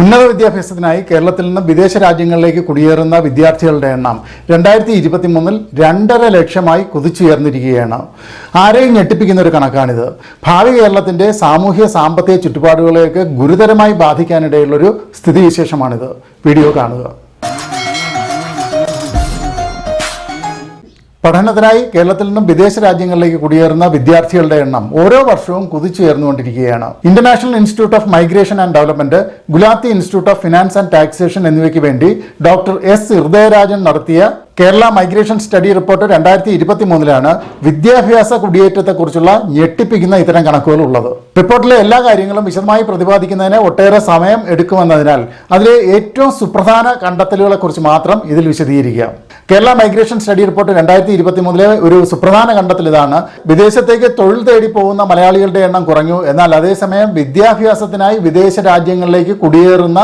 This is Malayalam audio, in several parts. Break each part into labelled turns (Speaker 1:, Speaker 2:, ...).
Speaker 1: ഉന്നത വിദ്യാഭ്യാസത്തിനായി കേരളത്തിൽ നിന്ന് വിദേശ രാജ്യങ്ങളിലേക്ക് കുടിയേറുന്ന വിദ്യാർത്ഥികളുടെ എണ്ണം രണ്ടായിരത്തി ഇരുപത്തി മൂന്നിൽ രണ്ടര ലക്ഷമായി കുതിച്ചുയർന്നിരിക്കുകയാണ്. ആരെയും ഞെട്ടിപ്പിക്കുന്ന ഒരു കണക്കാണിത്. ഭാവി കേരളത്തിന്റെ സാമൂഹ്യ സാമ്പത്തിക ചുറ്റുപാടുകളെയൊക്കെ ഗുരുതരമായി ബാധിക്കാനിടയുള്ളൊരു സ്ഥിതിവിശേഷമാണിത്. വീഡിയോ കാണുക. പഠനത്തിനായി കേരളത്തിൽ നിന്നും വിദേശ രാജ്യങ്ങളിലേക്ക് കുടിയേറുന്ന വിദ്യാർത്ഥികളുടെ എണ്ണം ഓരോ വർഷവും കുതിച്ചുയർന്നുകൊണ്ടിരിക്കുകയാണ് international institute of migration and development Gulati institute of finance and taxation എന്നിവയ്ക്ക് വേണ്ടി ഡോക്ടർ എസ്. ഹൃദയരാജൻ നടത്തിയ കേരള മൈഗ്രേഷൻ സ്റ്റഡി റിപ്പോർട്ട് രണ്ടായിരത്തി ഇരുപത്തി മൂന്നിലാണ് വിദ്യാഭ്യാസ കുടിയേറ്റത്തെക്കുറിച്ചുള്ള ഞെട്ടിപ്പിക്കുന്ന ഇത്തരം കണക്കുകൾ ഉള്ളത് റിപ്പോർട്ടിലെ എല്ലാ കാര്യങ്ങളും വിശദമായി പ്രതിപാദിക്കുന്നതിന് ഒട്ടേറെ സമയം എടുക്കുമെന്നതിനാൽ അതിലെ ഏറ്റവും സുപ്രധാന കണ്ടെത്തലുകളെക്കുറിച്ച് മാത്രം ഇതിൽ വിശദീകരിക്കാം. കേരള മൈഗ്രേഷൻ സ്റ്റഡി റിപ്പോർട്ട് രണ്ടായിരത്തി ഇരുപത്തി മൂന്നിലെ ഒരു സുപ്രധാന കണ്ടെത്തൽ ഇതാണ് വിദേശത്തേക്ക് തൊഴിൽ തേടി പോകുന്ന മലയാളികളുടെ എണ്ണം കുറഞ്ഞു. എന്നാൽ അതേസമയം വിദ്യാഭ്യാസത്തിനായി വിദേശ രാജ്യങ്ങളിലേക്ക് കുടിയേറുന്ന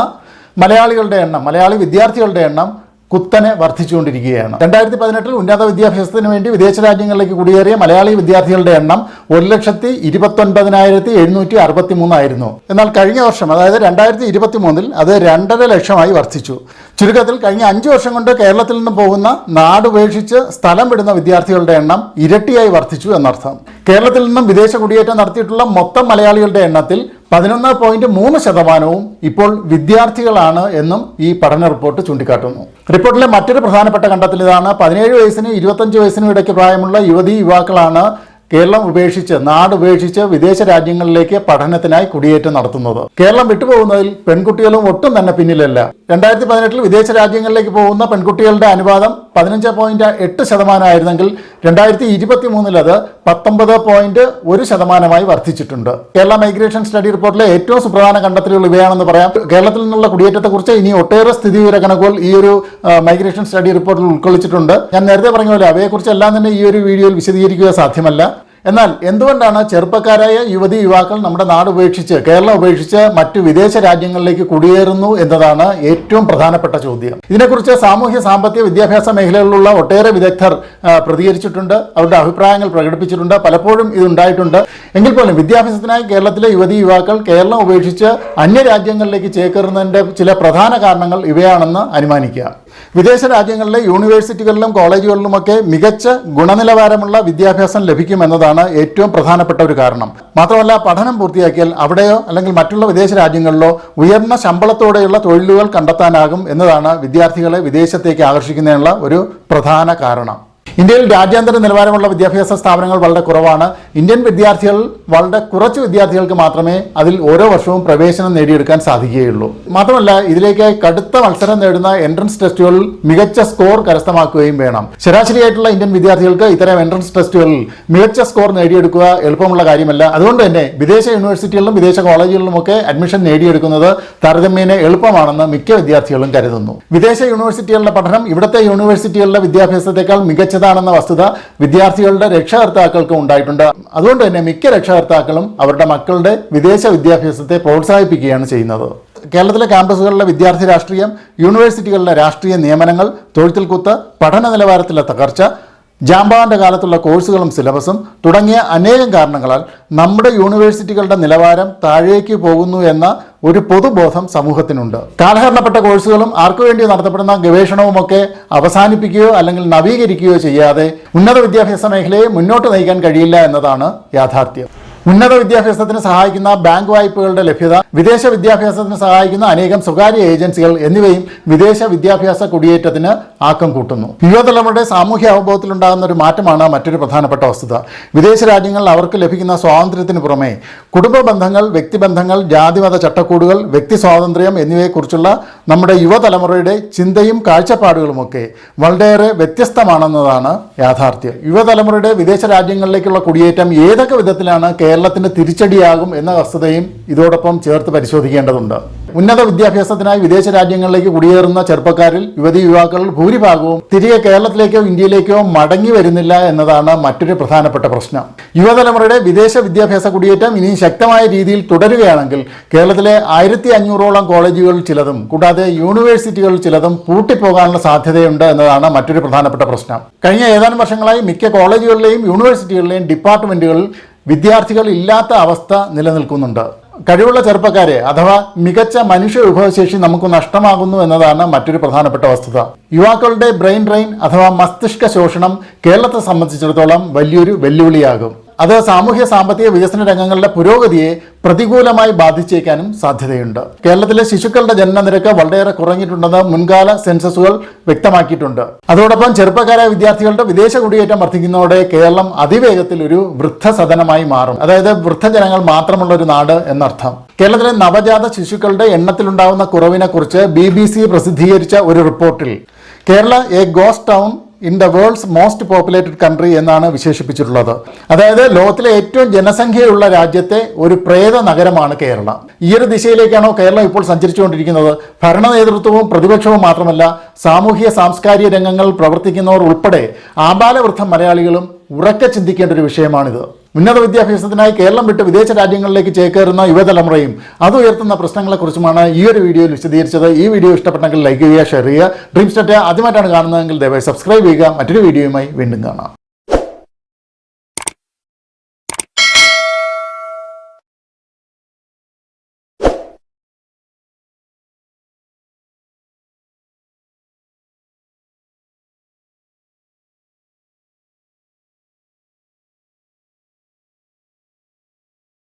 Speaker 1: മലയാളികളുടെ എണ്ണം മലയാളി വിദ്യാർത്ഥികളുടെ എണ്ണം കുത്തനെ വർദ്ധിച്ചുകൊണ്ടിരിക്കുകയാണ്. രണ്ടായിരത്തി പതിനെട്ടിൽ ഉന്നത വിദ്യാഭ്യാസത്തിന് വേണ്ടി വിദേശ രാജ്യങ്ങളിലേക്ക് കുടിയേറിയ മലയാളി വിദ്യാർത്ഥികളുടെ എണ്ണം ഒരു ലക്ഷത്തി ഇരുപത്തൊൻപതിനായിരത്തി എഴുന്നൂറ്റി അറുപത്തി മൂന്നായിരുന്നു എന്നാൽ കഴിഞ്ഞ വർഷം അതായത് രണ്ടായിരത്തി ഇരുപത്തി മൂന്നിൽ അത് രണ്ടര ലക്ഷമായി വർദ്ധിച്ചു. ചുരുക്കത്തിൽ കഴിഞ്ഞ അഞ്ച് വർഷം കൊണ്ട് കേരളത്തിൽ നിന്ന് പോകുന്ന നാടുപേക്ഷിച്ച് സ്ഥലം വിടുന്ന വിദ്യാർത്ഥികളുടെ എണ്ണം ഇരട്ടിയായി വർദ്ധിച്ചു എന്നർത്ഥം. കേരളത്തിൽ നിന്നും വിദേശ കുടിയേറ്റം നടത്തിയിട്ടുള്ള മൊത്തം മലയാളികളുടെ എണ്ണത്തിൽ പതിനൊന്ന് പോയിന്റ് മൂന്ന് ശതമാനവും ഇപ്പോൾ വിദ്യാർത്ഥികളാണ് എന്നും ഈ പഠന റിപ്പോർട്ട് ചൂണ്ടിക്കാട്ടുന്നു. റിപ്പോർട്ടിലെ മറ്റൊരു പ്രധാനപ്പെട്ട കണ്ടെത്തൽ ഇതാണ് പതിനേഴ് വയസ്സിനും ഇരുപത്തഞ്ച് വയസ്സിനും ഇടയ്ക്ക് പ്രായമുള്ള യുവതി യുവാക്കളാണ് കേരളം ഉപേക്ഷിച്ച് നാട് ഉപേക്ഷിച്ച് വിദേശ രാജ്യങ്ങളിലേക്ക് പഠനത്തിനായി കുടിയേറ്റം നടത്തുന്നത്. കേരളം വിട്ടുപോകുന്നതിൽ പെൺകുട്ടികളും ഒട്ടും തന്നെ പിന്നിലല്ല. രണ്ടായിരത്തി പതിനെട്ടിൽ വിദേശ രാജ്യങ്ങളിലേക്ക് പോകുന്ന പെൺകുട്ടികളുടെ അനുപാതം പതിനഞ്ച് പോയിന്റ് എട്ട് ശതമാനമായിരുന്നെങ്കിൽ രണ്ടായിരത്തി ഇരുപത്തി മൂന്നിൽ അത് പത്തൊമ്പത് പോയിന്റ് ഒരു ശതമാനമായി വർദ്ധിച്ചിട്ടുണ്ട്. കേരള മൈഗ്രേഷൻ സ്റ്റഡി റിപ്പോർട്ടിലെ ഏറ്റവും സുപ്രധാന കണ്ടെത്തലുകൾ ഇവയാണെന്ന് പറയാം. കേരളത്തിൽ നിന്നുള്ള കുടിയേറ്റത്തെക്കുറിച്ച് ഇനി ഒട്ടേറെ സ്ഥിതിവിവര കണക്കുകൾ ഈ ഒരു മൈഗ്രേഷൻ സ്റ്റഡി റിപ്പോർട്ടിൽ ഉൾക്കൊള്ളിച്ചിട്ടുണ്ട്. ഞാൻ നേരത്തെ പറഞ്ഞ പോലെ അവയെക്കുറിച്ച് എല്ലാം തന്നെ ഈ ഒരു വീഡിയോയിൽ വിശദീകരിക്കുക സാധ്യമല്ല. എന്നാൽ എന്തുകൊണ്ടാണ് ചെറുപ്പക്കാരായ യുവതി യുവാക്കൾ നമ്മുടെ നാട് ഉപേക്ഷിച്ച് കേരളം ഉപേക്ഷിച്ച് മറ്റു വിദേശ രാജ്യങ്ങളിലേക്ക് കുടിയേറുന്നു എന്നതാണ് ഏറ്റവും പ്രധാനപ്പെട്ട ചോദ്യം. ഇതിനെക്കുറിച്ച് സാമൂഹ്യ സാമ്പത്തിക വിദ്യാഭ്യാസ മേഖലകളിലുള്ള ഒട്ടേറെ വിദഗ്ധർ പ്രതികരിച്ചിട്ടുണ്ട്. അവരുടെ അഭിപ്രായങ്ങൾ പ്രകടിപ്പിച്ചിട്ടുണ്ട്. പലപ്പോഴും ഇതുണ്ടായിട്ടുണ്ട് എങ്കിൽ പോലും വിദ്യാഭ്യാസത്തിനായി കേരളത്തിലെ യുവതി യുവാക്കൾ കേരളം ഉപേക്ഷിച്ച് അന്യ രാജ്യങ്ങളിലേക്ക് ചേക്കേറുന്നതിന്റെ ചില പ്രധാന കാരണങ്ങൾ ഇവയാണെന്ന് അനുമാനിക്കുക വിദേശ രാജ്യങ്ങളിലെ യൂണിവേഴ്സിറ്റികളിലും കോളേജുകളിലുമൊക്കെ മികച്ച ഗുണനിലവാരമുള്ള വിദ്യാഭ്യാസം ലഭിക്കുമെന്നതാണ് ഏറ്റവും പ്രധാനപ്പെട്ട ഒരു കാരണം. മാത്രമല്ല പഠനം പൂർത്തിയാക്കിയാൽ അവിടെയോ അല്ലെങ്കിൽ മറ്റുള്ള വിദേശ രാജ്യങ്ങളിലോ ഉയർന്ന ശമ്പളത്തോടെയുള്ള തൊഴിലുകൾ കണ്ടെത്താനാകും എന്നതാണ് വിദ്യാർത്ഥികളെ വിദേശത്തേക്ക് ആകർഷിക്കുന്നതിനുള്ള ഒരു പ്രധാന കാരണം. ഇന്ത്യയിൽ രാജ്യാന്തര നിലവാരമുള്ള വിദ്യാഭ്യാസ സ്ഥാപനങ്ങൾ വളരെ കുറവാണ്. ഇന്ത്യൻ വിദ്യാർത്ഥികൾ വളരെ കുറച്ച് വിദ്യാർത്ഥികൾക്ക് മാത്രമേ അതിൽ ഓരോ വർഷവും പ്രവേശനം നേടിയെടുക്കാൻ സാധിക്കുകയുള്ളൂ. മാത്രമല്ല ഇതിലേക്ക് കടുത്ത മത്സരം നേടുന്ന എൻട്രൻസ് ടെസ്റ്റുകളിൽ മികച്ച സ്കോർ കരസ്ഥമാക്കുകയും വേണം. ശരാശരിയായിട്ടുള്ള ഇന്ത്യൻ വിദ്യാർത്ഥികൾക്ക് ഇത്തരം എൻട്രൻസ് ടെസ്റ്റുകളിൽ മികച്ച സ്കോർ നേടിയെടുക്കുക എളുപ്പമുള്ള കാര്യമല്ല. അതുകൊണ്ട് തന്നെ വിദേശ യൂണിവേഴ്സിറ്റികളിലും വിദേശ കോളേജുകളിലുമൊക്കെ അഡ്മിഷൻ നേടിയെടുക്കുന്നത് താരതമ്യേന എളുപ്പമാണെന്ന് മിക്ക വിദ്യാർത്ഥികളും കരുതുന്നു. വിദേശ യൂണിവേഴ്സിറ്റികളുടെ പഠനം ഇവിടുത്തെ യൂണിവേഴ്സിറ്റികളുടെ വിദ്യാഭ്യാസത്തെക്കാൾ മികച്ചതാണെന്ന വസ്തുത വിദ്യാർത്ഥികളുടെ രക്ഷകർത്താക്കൾക്കും ഉണ്ടായിട്ടുണ്ട്. അതുകൊണ്ട് തന്നെ മിക്ക രക്ഷകർത്താക്കളും അവരുടെ മക്കളുടെ വിദേശ വിദ്യാഭ്യാസത്തെ പ്രോത്സാഹിപ്പിക്കുകയാണ് ചെയ്യുന്നത്. കേരളത്തിലെ ക്യാമ്പസുകളിലെ വിദ്യാർത്ഥി രാഷ്ട്രീയം യൂണിവേഴ്സിറ്റികളിലെ രാഷ്ട്രീയ നിയമനങ്ങൾ തൊഴുത്തിൽ കുത്ത് പഠന നിലവാരത്തിലെ തകർച്ച ജാമ്പാന്റെ കാലത്തുള്ള കോഴ്സുകളും സിലബസും തുടങ്ങിയ അനേകം കാരണങ്ങളാൽ നമ്മുടെ യൂണിവേഴ്സിറ്റികളുടെ നിലവാരം താഴേക്ക് പോകുന്നു എന്ന ഒരു പൊതുബോധം സമൂഹത്തിനുണ്ട്. കാലഹരണപ്പെട്ട കോഴ്സുകളും ആർക്കു വേണ്ടി നടത്തപ്പെടുന്ന ഗവേഷണവുമൊക്കെ അവസാനിപ്പിക്കുകയോ അല്ലെങ്കിൽ നവീകരിക്കുകയോ ചെയ്യാതെ ഉന്നത വിദ്യാഭ്യാസ മേഖലയെ മുന്നോട്ട് നയിക്കാൻ കഴിയില്ല എന്നതാണ് യാഥാർത്ഥ്യം. ഉന്നത വിദ്യാഭ്യാസത്തിന് സഹായിക്കുന്ന ബാങ്ക് വായ്പകളുടെ ലഭ്യത വിദേശ വിദ്യാഭ്യാസത്തിന് സഹായിക്കുന്ന അനേകം സ്വകാര്യ ഏജൻസികൾ എന്നിവയും വിദേശ വിദ്യാഭ്യാസ കുടിയേറ്റത്തിന് ആക്കം കൂട്ടുന്നു. യുവതലമുറയുടെ സാമൂഹ്യ അവബോധത്തിലുണ്ടാകുന്ന ഒരു മാറ്റമാണ് മറ്റൊരു പ്രധാനപ്പെട്ട വസ്തുത. വിദേശ രാജ്യങ്ങളിൽ അവർക്ക് ലഭിക്കുന്ന സ്വാതന്ത്ര്യത്തിന് പുറമെ കുടുംബ ബന്ധങ്ങൾ വ്യക്തിബന്ധങ്ങൾ ജാതിമത ചട്ടക്കൂടുകൾ വ്യക്തി സ്വാതന്ത്ര്യം എന്നിവയെക്കുറിച്ചുള്ള നമ്മുടെ യുവതലമുറയുടെ ചിന്തയും കാഴ്ചപ്പാടുകളുമൊക്കെ വളരെയേറെ വ്യത്യസ്തമാണെന്നതാണ് യാഥാർത്ഥ്യം. യുവതലമുറയുടെ വിദേശ രാജ്യങ്ങളിലേക്കുള്ള കുടിയേറ്റം ഏതൊക്കെ വിധത്തിലാണ് കേരളത്തിന് തിരിച്ചടിയാകും എന്ന വസ്തുതയും ഇതോടൊപ്പം ചേർത്ത് പരിശോധിക്കേണ്ടതുണ്ട്. ഉന്നത വിദ്യാഭ്യാസത്തിനായി വിദേശ രാജ്യങ്ങളിലേക്ക് കുടിയേറുന്ന ചെറുപ്പക്കാരിൽ യുവതി യുവാക്കളിൽ ഭൂരിഭാഗവും തിരികെ കേരളത്തിലേക്കോ ഇന്ത്യയിലേക്കോ മടങ്ങി വരുന്നില്ല എന്നതാണ് മറ്റൊരു പ്രധാനപ്പെട്ട പ്രശ്നം. യുവതലമുറയുടെ വിദേശ വിദ്യാഭ്യാസ കുടിയേറ്റം ഇനി ശക്തമായ രീതിയിൽ തുടരുകയാണെങ്കിൽ കേരളത്തിലെ ആയിരത്തി അഞ്ഞൂറോളം കോളേജുകളിൽ ചിലതും കൂടാതെ യൂണിവേഴ്സിറ്റികളിൽ ചിലതും പൂട്ടിപ്പോകാനുള്ള സാധ്യതയുണ്ട് എന്നതാണ് മറ്റൊരു പ്രധാനപ്പെട്ട പ്രശ്നം. കഴിഞ്ഞ ഏതാനും വർഷങ്ങളായി മിക്ക കോളേജുകളിലെയും യൂണിവേഴ്സിറ്റികളിലെയും ഡിപ്പാർട്ട്മെന്റുകളിൽ വിദ്യാർത്ഥികൾ ഇല്ലാത്ത അവസ്ഥ നിലനിൽക്കുന്നുണ്ട്. കഴിവുള്ള ചെറുപ്പക്കാരെ അഥവാ മികച്ച മനുഷ്യ വിഭവശേഷി നമുക്ക് നഷ്ടമാകുന്നു എന്നതാണ് മറ്റൊരു പ്രധാനപ്പെട്ട വസ്തുത. യുവാക്കളുടെ ബ്രെയിൻ ഡ്രെയിൻ അഥവാ മസ്തിഷ്ക ശോഷണം കേരളത്തെ സംബന്ധിച്ചിടത്തോളം വലിയൊരു വെല്ലുവിളിയാകും. അത് സാമൂഹ്യ സാമ്പത്തിക വികസന രംഗങ്ങളുടെ പുരോഗതിയെ പ്രതികൂലമായി ബാധിച്ചേക്കാനും സാധ്യതയുണ്ട്. കേരളത്തിലെ ശിശുക്കളുടെ ജനനനിരക്ക് വളരെയേറെ കുറഞ്ഞിട്ടുണ്ടെന്ന് മുൻകാല സെൻസസുകൾ വ്യക്തമാക്കിയിട്ടുണ്ട്. അതോടൊപ്പം ചെറുപ്പക്കാരായ വിദ്യാർത്ഥികളുടെ വിദേശ കുടിയേറ്റം വർദ്ധിക്കുന്നതോടെ കേരളം അതിവേഗത്തിൽ ഒരു വൃദ്ധസദനമായി മാറും. അതായത് വൃദ്ധജനങ്ങൾ മാത്രമുള്ള ഒരു നാട് എന്നർത്ഥം. കേരളത്തിലെ നവജാത ശിശുക്കളുടെ എണ്ണത്തിലുണ്ടാകുന്ന കുറവിനെ കുറിച്ച് ബി ബി സി പ്രസിദ്ധീകരിച്ച ഒരു റിപ്പോർട്ടിൽ Kerala a ghost town in the world's most populated country എന്നാണ് വിശേഷിപ്പിച്ചിട്ടുള്ളത്. അതായത് ലോകത്തിലെ ഏറ്റവും ജനസംഖ്യയുള്ള രാജ്യത്തെ ഒരു പ്രേത നഗരമാണ് കേരളം. ഈ ഒരു ദിശയിലേക്കാണോ കേരളം ഇപ്പോൾ സഞ്ചരിച്ചുകൊണ്ടിരിക്കുന്നത്? ഭരണ നേതൃത്വവും പ്രതിപക്ഷവും മാത്രമല്ല സാമൂഹിക സാംസ്കാരിക രംഗങ്ങളിൽ പ്രവർത്തിക്കുന്നവർ ഉൾപ്പെടെ ആബാലവൃദ്ധ മലയാളികളും ഉറക്കെ ചിന്തിക്കേണ്ട ഒരു വിഷയമാണിത്. ഉന്നത വിദ്യാഭ്യാസത്തിനായി കേരളം വിട്ട് വിദേശ രാജ്യങ്ങളിലേക്ക് ചേക്കേറുന്ന യുവതലമുറയും അത് ഉയർത്തുന്ന പ്രശ്നങ്ങളെക്കുറിച്ചുമാണ് ഈ ഒരു വീഡിയോയിൽ വിശദീകരിച്ചത്. ഈ വീഡിയോ ഇഷ്ടപ്പെട്ടെങ്കിൽ ലൈക്ക് ചെയ്യുക ഷെയർ ചെയ്യുക. ഡ്രീം സ്റ്റേറ്റ് ആദ്യമായിട്ടാണ് കാണുന്നതെങ്കിൽ ദയവായി സബ്സ്ക്രൈബ് ചെയ്യുക. മറ്റൊരു വീഡിയോയുമായി വീണ്ടും കാണാം.